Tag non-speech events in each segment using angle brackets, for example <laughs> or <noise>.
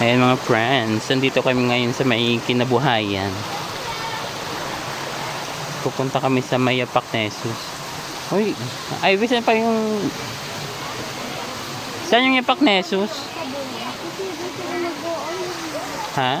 Ayan mga friends, nandito kami ngayon sa may kinabuhayan. Pupunta kami sa Mayapak Nesus. Uy, ay, saan pa yung... Saan yung Yapak Nesus? Ha?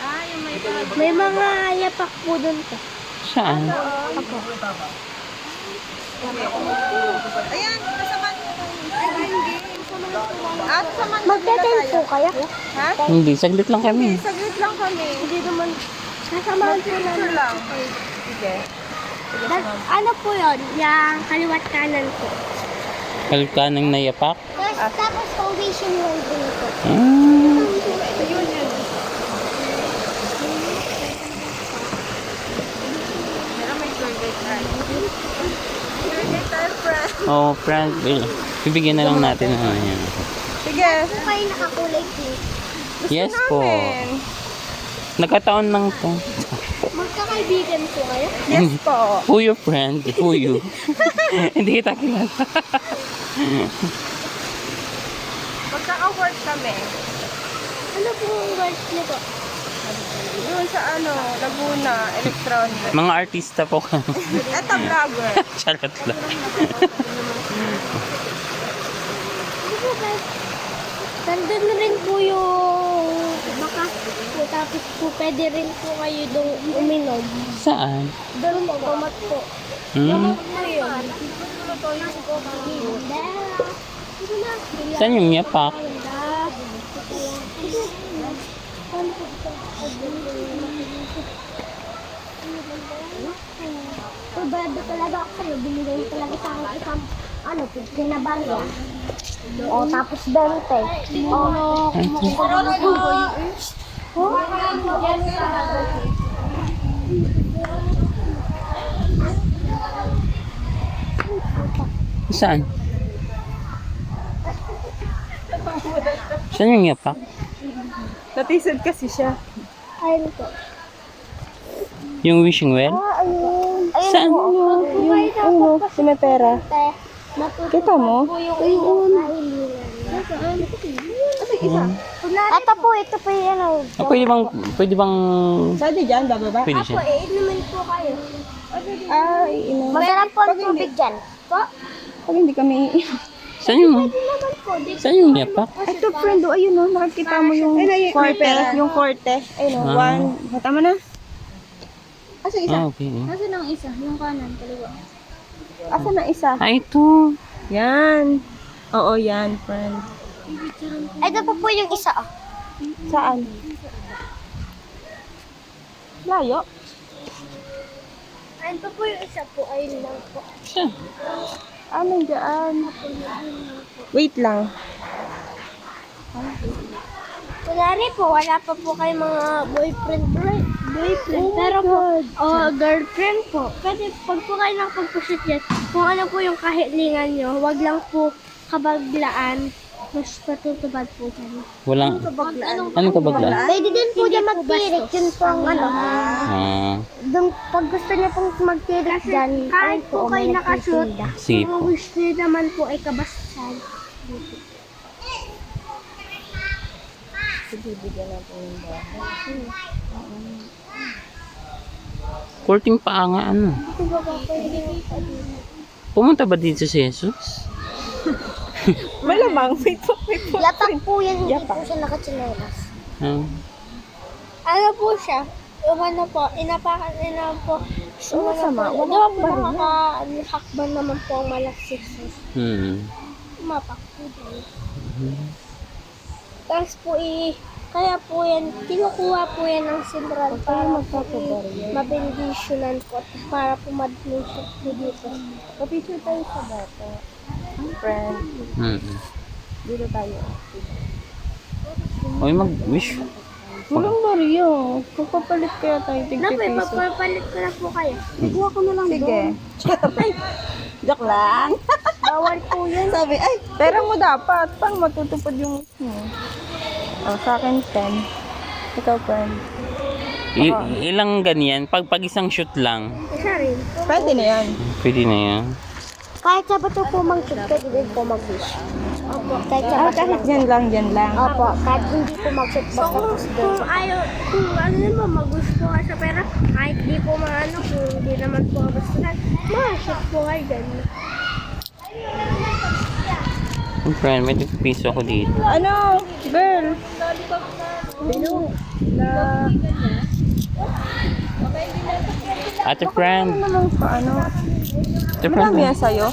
Ah, yung may May mga yapak po doon po. Saan? Ayan, kasaman. Ay, hindi. Ah, kasaman. Magte-tent po kayo? Ha? Hindi, saglit lang kami. Saglit lang kami. Hindi naman. Kasamahan po namin. Lang. Sige. Ano po yun? Yung kaliwat kanan po. Kalka ng Nayapak? Tapos, tapos foundation wall din po. Ah, Ayun yun. Meron may tour guide tayo. Tour guide tayo, friend. Oh, well, bibigyan na lang natin ano yan. Sige. Po kayo nakakulay pink. Yes po. Amen. Nagkataon lang to. Magkakaibigan po kayo? Yes po. Who your friend? Who you? <laughs> Hindi kita kilala. Magkaka-work kami. Ano po ang work niyo po? Doon sa ano, Laguna, Electronic. <laughs> Mga artista po kami. <laughs> Eto, vlogger. <laughs> Charot lang. Nandun na rin po yung baka po tapos po pwede rin po kayo doon uminom. Saan? Doon po, gamat po. Hmm? Po yun. Saan yung yapak? Sa'yo. Binigay talaga sa akin isang ano, kinabalya. O, tapos 20. O, Oh, Saan? Saan yung yapak? Natisod kasi siya. ayun po. Yung wishing well? Ah, ayun. Ayun Saan? po. Yung, Ano, si may pera. Kita mo? Ayun. Hmm. Ito po, ito po yung ano. Ah, pwede bang, pwede bang, Pwede dyan, bababa? pwede Ako, siya? eh, inumin po kayo. Ay, ino. Masarap po ang tubig dyan. Po? Pag hindi kami... Saan yung, saan yung yapak? Ito, friend, oh, ayun, oh, nakikita mo yung korte. Yung korte. Ayun, oh, Ah. one. Tama na? Asa isa? Ah, okay. Nasaan ang isa? Yung kanan, kaliwa. Asa na isa? Ah, ito. Yan. Oo, yan, friend. Ito po po yung isa. Oh. Saan? Layo? Ito po yung isa po. Ayun lang po. Siya. Ah, nandiyan. Wait lang. Kunwari po, wala pa po kayo mga boyfriend, boy- boyfriend. Pero po, oh, girlfriend po. Pwede, pag po kayo nakapag-pusit yan, kung ano po yung kahilingan nyo, wag lang po kabaglaan. Mas patutubad po kayo. Walang, anong kabagla? Pwede din po dyan magtirik. Yun po ang ano. Ah, Dun, pag gusto niyo pong magtirik dyan, kahit po kayo nakashoot, sige kung po. gusto niyo naman po ay kabastasan. Courting pa nga, ano? Ito ba po pwede po Pumunta ba dito si Jesus? <laughs> Malamang, may po, may po. Yapak po yan, hindi Yapak. po siya nakatsinelas. Ah, Ano po siya? Yung ano po, inapakan nila po. So, Masama, ano po, wala diba po rin yan. nakaka-hakban naman po ang malaksik. hmm. Umapak po din. Tapos po i Kaya po yan, kinukuha po yan ng sentral para po mabendisyonan po para po ma-admission po dito. Papicture tayo sa bata. Friend, Mm. dito tayo. Uy, mag-wish. Walang Mario. Magpapalit kaya tayo tig Napoy, piso. papapalit ko na po kayo. Ikuha ko na lang Sige. <laughs> Ay, joke lang. Bawal po yan. Sabi, ay, pera mo dapat. Paano matutupad yung wish mo? Oh, sa akin 10. Ikaw, friend. I- ilang ganyan? Pag, pag isang shoot lang, Isa rin. Pwede na yan. pwede na yan. Kahit sa bato po mag-shoot, pwede din po mag-wish. Opo, kahit sa Ah, bato kahit lang. yan lang, yan lang. Opo, kahit hindi po mag-shoot, basta po kung ayaw, kung ano naman, mag-wish po kayo sa pera, kahit di po maano, kung hindi naman po kabastuhan, ma-shoot po kayo dyan. Friend, may piso ako dito. Ano, girl? Na, Ate friend. ano naman pa, ano? Ate friend. Marami yan sa'yo?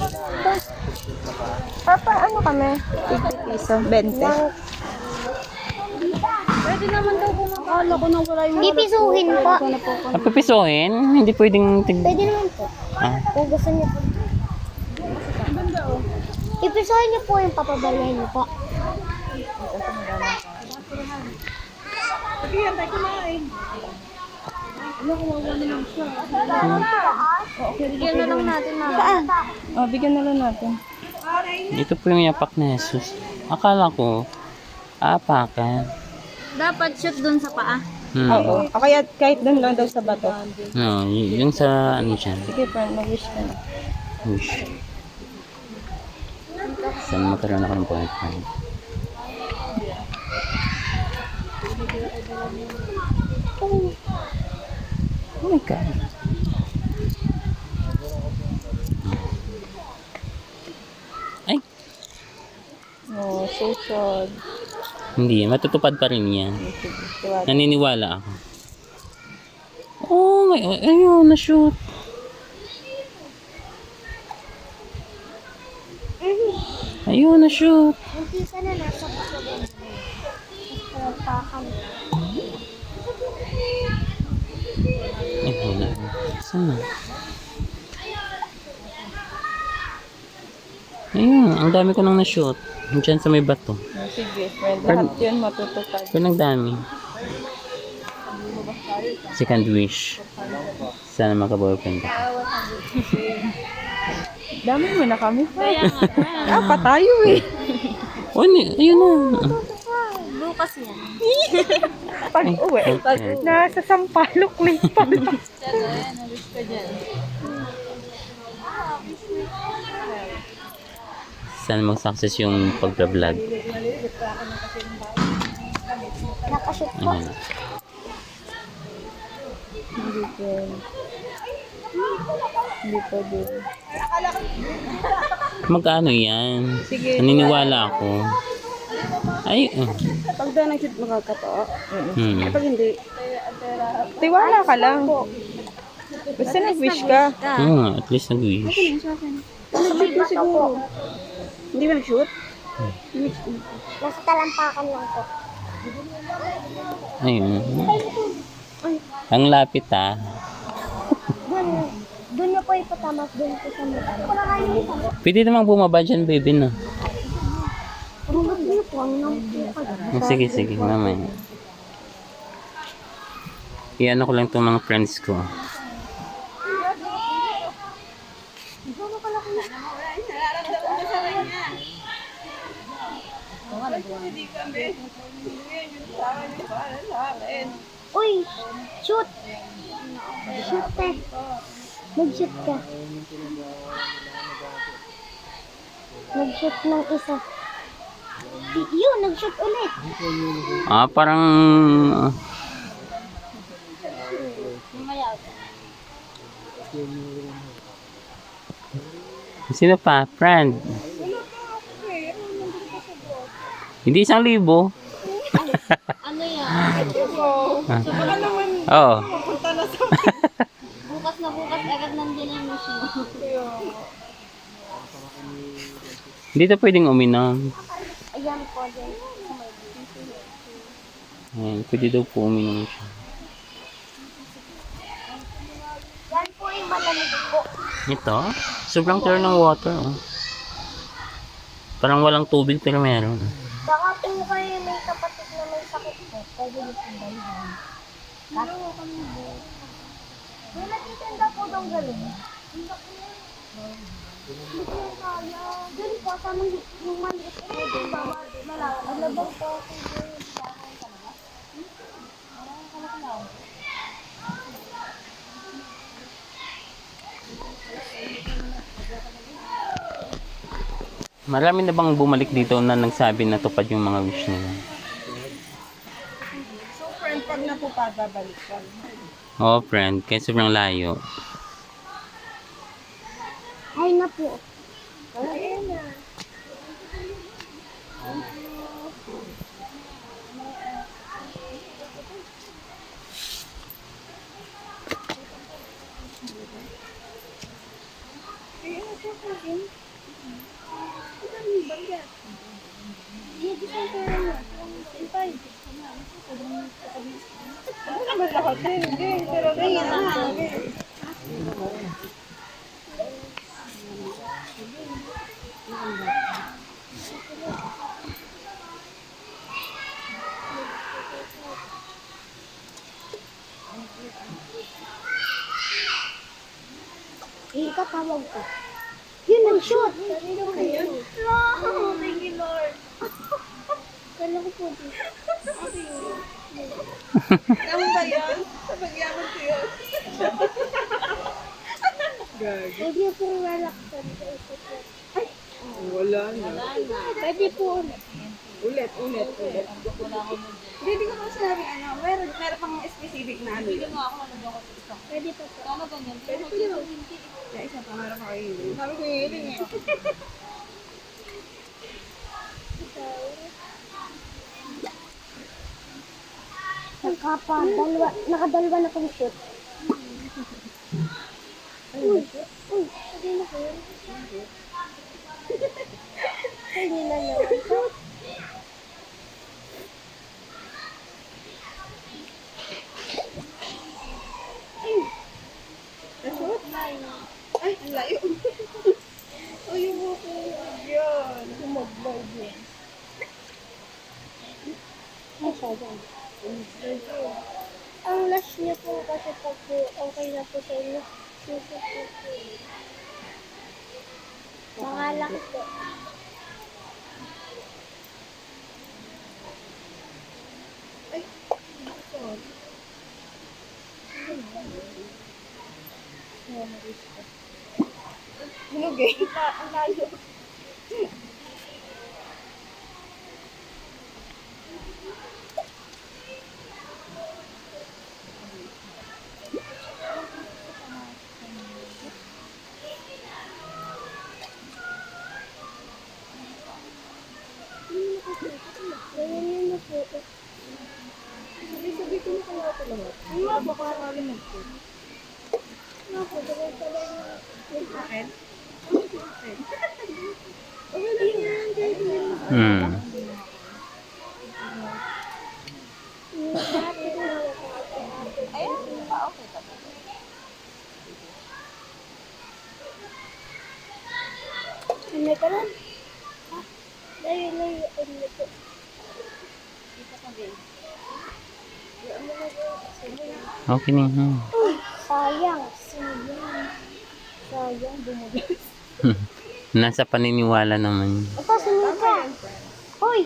Papa, ano kami? 50 piso, 20. Pwede naman daw kung akala ko na wala yung Pipisuhin po. Ah, pipisohin? Hindi pwedeng. Pwede naman po. Ah, Kung gusto niyo po. Ipisuhin niyo po yung papabalayan niyo po. Bigyan na lang natin na. Saan? Oh, bigyan na lang natin. ito po yung yapak na Jesus. Akala ko, apakan. Dapat shoot dun sa paa. Hmm. Oo. O kaya kahit doon lang daw sa bato. No, yung sa ano dyan. Sige, friend, mag-wish ka na. Wish. Sana magkaroon ako ng boyfriend. Oh my God. Ay, Oh, so sad. hindi. Matutupad pa rin yan. Naniniwala ako. Oh, may, ayun, na-shoot. Ayun, na-shoot. Hindi ka na nasa pakan. Ay, wala. Saan? Ayun, ang dami ko nang na-shoot. Diyan sa may bato. Oh, Sige, friend. Lahat yun matutupad. Pero ang dami. Second wish. Sana maka-boyfriend ka. <laughs> Dami mo na kami, friend. ah, pa tayo eh. Oh, ni- ayun na. Bukas yan. Pag uwi, pag nasa Sampalok Lipal. Sana mag-success yung pagka-vlog. Nakashoot po. Ayun. Hindi friend. Hindi pwede. Magkano yan? Sige. Naniniwala ako. Ay, uh, Pag daw nag-shoot makakatawa. hmm. Pag hindi, tiwala ka lang. Basta nag-wish ka. Oo nga, at least nag-wish. Nag-shoot siguro. Hindi ba nag-shoot? Nasa talampakan lang po. Ayun. Ang lapit ah. Doon, doon niyo po sa mata. Pwede namang bumaba dyan, baby, no? Rumot niyo po, ang nang po kayo. Sige, sige, mamaya. Iyan ko lang itong mga friends ko. Uy, shoot! Shoot eh. Mag-shoot ka. Nag-shoot ng isa. Yun, nag-shoot ulit. Ah, parang... Sino pa? Friend? Hindi isang libo. Ano yan? Oo. Bukas <laughs> na bukas agad nandun na pwedeng uminom. Ayan po din. Ayan, pwede daw po uminom siya. Yan po yung malamig po. Ito, sobrang clear ng water. Oh. Parang walang tubig pero meron. Baka po kayo may kapatid na may sakit po. Pwede niyo pong dalhin. Dalawa kami po. May natitinda po daw ganun. Hindi ko kaya. Doon po, sa mga yung maliit po. Malawak. Ba po? Marami na bang bumalik dito na nagsabi na tupad yung mga wish nila? So, friend, pag natupad, babalik ka. Oo, friend. Kaya sobrang layo. Ikatawag ko. Yun ang shoot. Ayun. Oh, thank you, Lord. Kala ko po dito. Ano ba yan? Sa pagyaman ko yun. Gag. Pwede po relaxan. Wala na. Pwede po ulit. Ulit, ulit, ulit. Hindi, hindi ko pa sinabi ano. Meron, meron pang specific na ano yun. Pwede po po. Pwede ko yun. Kaya isa pa, meron pa kayo. Sabi ko yung hiling eh. Nagkapa, dalawa, nakadalawa na pong shoot. Uy, uy, hindi na ko yun. <laughs> Hindi na naman. Nashoot? Ay, ang layo. Uy, yung buko. Yun. Sumagbay yun. Ay, sayang. Ang last niyo po kasi pag po okay na po sa inyo. Suso po po. Mga laki po. Hinog eh. Ang layo. Sabi ko na kaya ito lahat. Ay, baka nakalimag ko. Hmm. Okay na. Uy, sayang. Sayang. Sayang, bumugas. Nasa paniniwala naman. yun. Ito, sinika. Uy!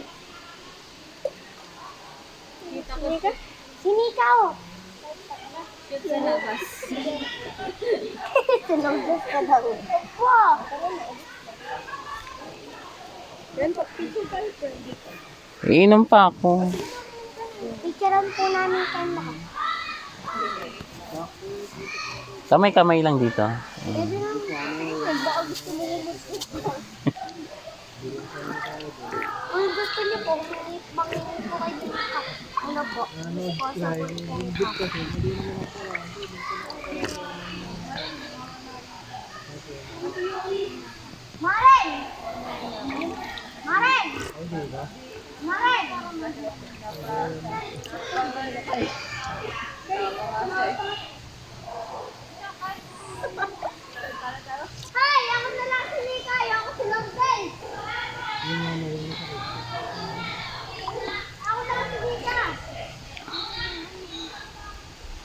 Sinika? Sinika, oh! Shoot sa labas. Sinubos ka daw. Wow! Yan, picture tayo, friend. Iinom pa ako. Picturean po namin kayo lahat. Kamay-kamay lang dito. Pwede lang. Baka gusto mo lumot. Kung gusto niyo po, mangingi po kayo cup. Ano po? Sponsor po. Maren! Maren!